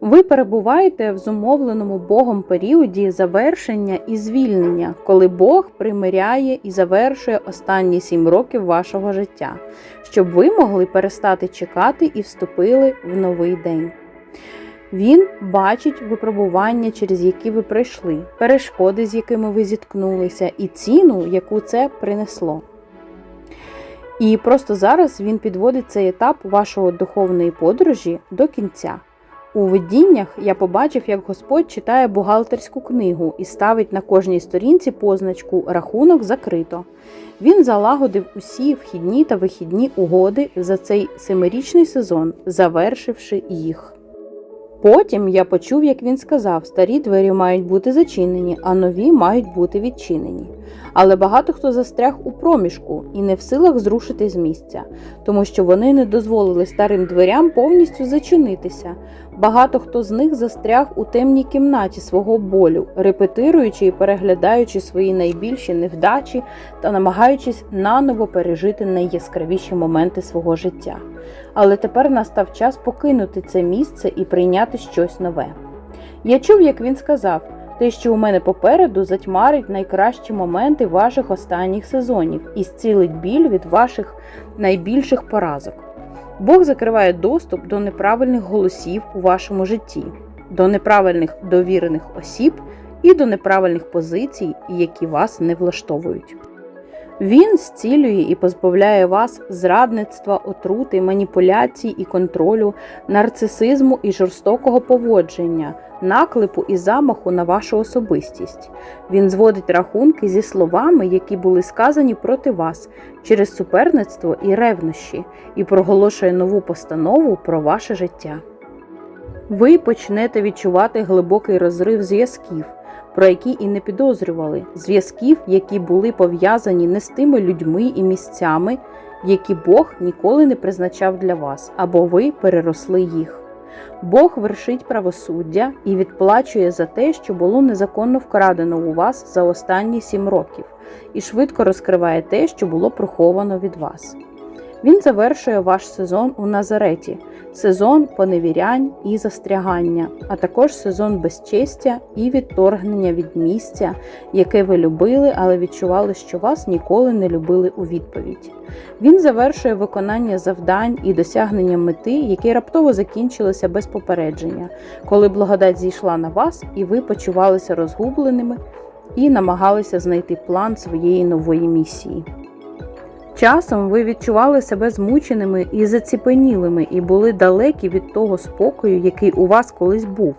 Ви перебуваєте в зумовленому Богом періоді завершення і звільнення, коли Бог примиряє і завершує останні сім років вашого життя, щоб ви могли перестати чекати і вступили в новий день. Він бачить випробування, через які ви пройшли, перешкоди, з якими ви зіткнулися, і ціну, яку це принесло. І просто зараз він підводить цей етап вашої духовної подорожі до кінця. У видіннях я побачив, як Господь читає бухгалтерську книгу і ставить на кожній сторінці позначку Рахунок закрито. Він залагодив усі вхідні та вихідні угоди за цей семирічний сезон, завершивши їх. Потім я почув, як він сказав: старі двері мають бути зачинені, а нові мають бути відчинені. Але багато хто застряг у проміжку і не в силах зрушити з місця, тому що вони не дозволили старим дверям повністю зачинитися. Багато хто з них застряг у темній кімнаті свого болю, репетируючи і переглядаючи свої найбільші невдачі та намагаючись наново пережити найяскравіші моменти свого життя. Але тепер настав час покинути це місце і прийняти щось нове. Я чув, як він сказав. Те, що у мене попереду, затьмарить найкращі моменти ваших останніх сезонів і зцілить біль від ваших найбільших поразок. Бог закриває доступ до неправильних голосів у вашому житті, до неправильних довірених осіб і до неправильних позицій, які вас не влаштовують. Він зцілює і позбавляє вас зрадництва, отрути, маніпуляцій і контролю, нарцисизму і жорстокого поводження, наклепу і замаху на вашу особистість. Він зводить рахунки зі словами, які були сказані проти вас через суперництво і ревнощі, і проголошує нову постанову про ваше життя. Ви почнете відчувати глибокий розрив зв'язків про які і не підозрювали, зв'язків, які були пов'язані не з тими людьми і місцями, які Бог ніколи не призначав для вас, або ви переросли їх. Бог вершить правосуддя і відплачує за те, що було незаконно вкрадено у вас за останні сім років, і швидко розкриває те, що було приховано від вас. Він завершує ваш сезон у Назареті, сезон поневірянь і застрягання, а також сезон безчестя і відторгнення від місця, яке ви любили, але відчували, що вас ніколи не любили у відповідь. Він завершує виконання завдань і досягнення мети, які раптово закінчилися без попередження, коли благодать зійшла на вас, і ви почувалися розгубленими і намагалися знайти план своєї нової місії. Часом ви відчували себе змученими і заціпенілими, і були далекі від того спокою, який у вас колись був.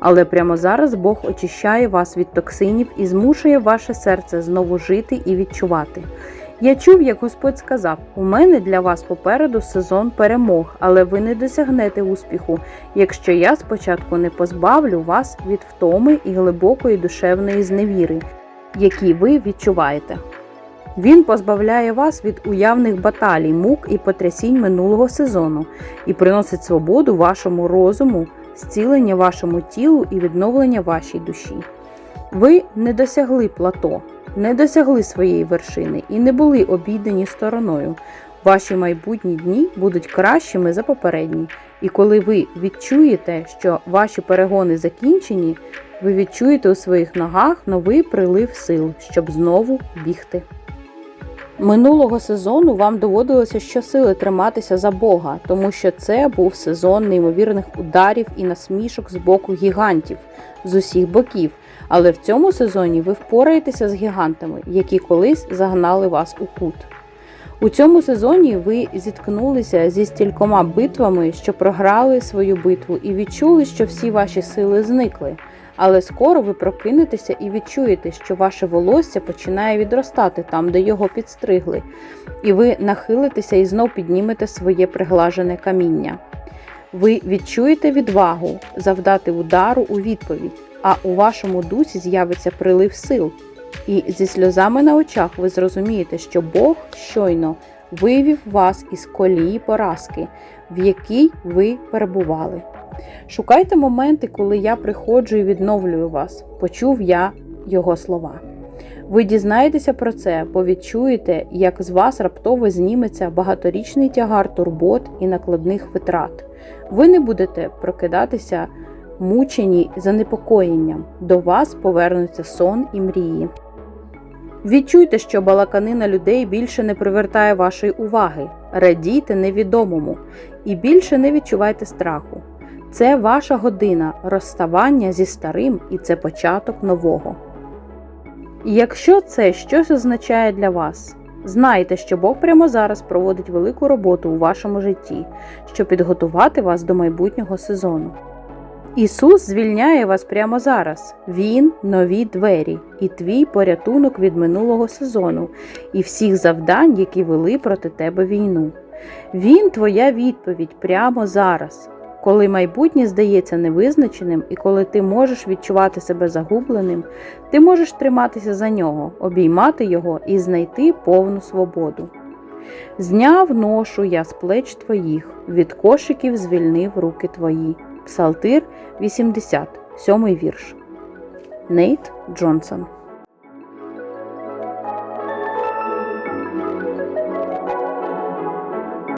Але прямо зараз Бог очищає вас від токсинів і змушує ваше серце знову жити і відчувати. Я чув, як Господь сказав: у мене для вас попереду сезон перемог, але ви не досягнете успіху, якщо я спочатку не позбавлю вас від втоми і глибокої душевної зневіри, які ви відчуваєте. Він позбавляє вас від уявних баталій, мук і потрясінь минулого сезону і приносить свободу вашому розуму, зцілення вашому тілу і відновлення вашій душі. Ви не досягли плато, не досягли своєї вершини і не були обійдені стороною. Ваші майбутні дні будуть кращими за попередні, і коли ви відчуєте, що ваші перегони закінчені, ви відчуєте у своїх ногах новий прилив сил, щоб знову бігти. Минулого сезону вам доводилося щосили триматися за Бога, тому що це був сезон неймовірних ударів і насмішок з боку гігантів з усіх боків. Але в цьому сезоні ви впораєтеся з гігантами, які колись загнали вас у кут. У цьому сезоні ви зіткнулися зі стількома битвами, що програли свою битву, і відчули, що всі ваші сили зникли. Але скоро ви прокинетеся і відчуєте, що ваше волосся починає відростати там, де його підстригли, і ви нахилитеся і знов піднімете своє приглажене каміння. Ви відчуєте відвагу завдати удару у відповідь, а у вашому дусі з'явиться прилив сил. І зі сльозами на очах ви зрозумієте, що Бог щойно вивів вас із колії поразки, в якій ви перебували. Шукайте моменти, коли я приходжу і відновлюю вас. Почув я його слова. Ви дізнаєтеся про це, бо відчуєте, як з вас раптово зніметься багаторічний тягар турбот і накладних витрат. Ви не будете прокидатися мучені занепокоєнням. До вас повернуться сон і мрії. Відчуйте, що балаканина людей більше не привертає вашої уваги. Радійте невідомому і більше не відчувайте страху. Це ваша година розставання зі старим, і це початок нового. Якщо це щось означає для вас, знайте, що Бог прямо зараз проводить велику роботу у вашому житті, щоб підготувати вас до майбутнього сезону. Ісус звільняє вас прямо зараз. Він нові двері, і твій порятунок від минулого сезону, і всіх завдань, які вели проти тебе війну. Він твоя відповідь прямо зараз, коли майбутнє здається невизначеним, і коли ти можеш відчувати себе загубленим, ти можеш триматися за нього, обіймати його і знайти повну свободу. Зняв ношу я з плеч твоїх, від кошиків звільнив руки твої. Псалтир 80, 7 вірш. Нейт Джонсон